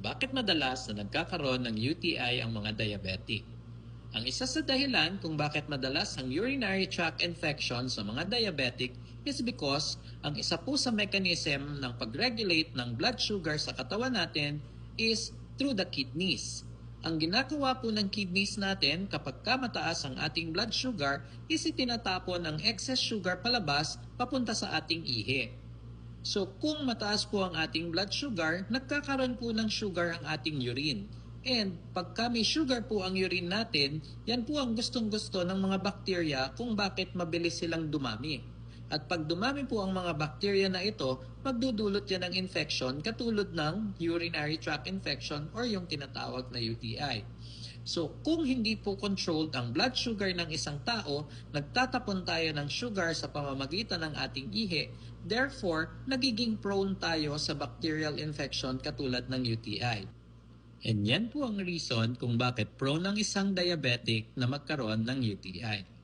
Bakit madalas na nagkakaroon ng UTI ang mga diabetic? Ang isa sa dahilan kung bakit madalas ang urinary tract infection sa mga diabetic is because ang isa po sa mechanism ng pag-regulate ng blood sugar sa katawan natin is through the kidneys. Ang ginagawa po ng kidneys natin kapag kamataas ang ating blood sugar is itinatapon ang excess sugar palabas papunta sa ating ihi. So kung mataas po ang ating blood sugar, nagkakaroon po ng sugar ang ating urine. And pagka may sugar po ang urine natin, yan po ang gustong-gusto ng mga bakterya kung bakit mabilis silang dumami. At pag dumami po ang mga bakterya na ito, magdudulot yan ng infection katulad ng urinary tract infection or yung tinatawag na UTI. So, kung hindi po controlled ang blood sugar ng isang tao, nagtatapon tayo ng sugar sa pamamagitan ng ating ihi. Therefore, nagiging prone tayo sa bacterial infection katulad ng UTI. And yan po ang reason kung bakit prone ang isang diabetic na magkaroon ng UTI.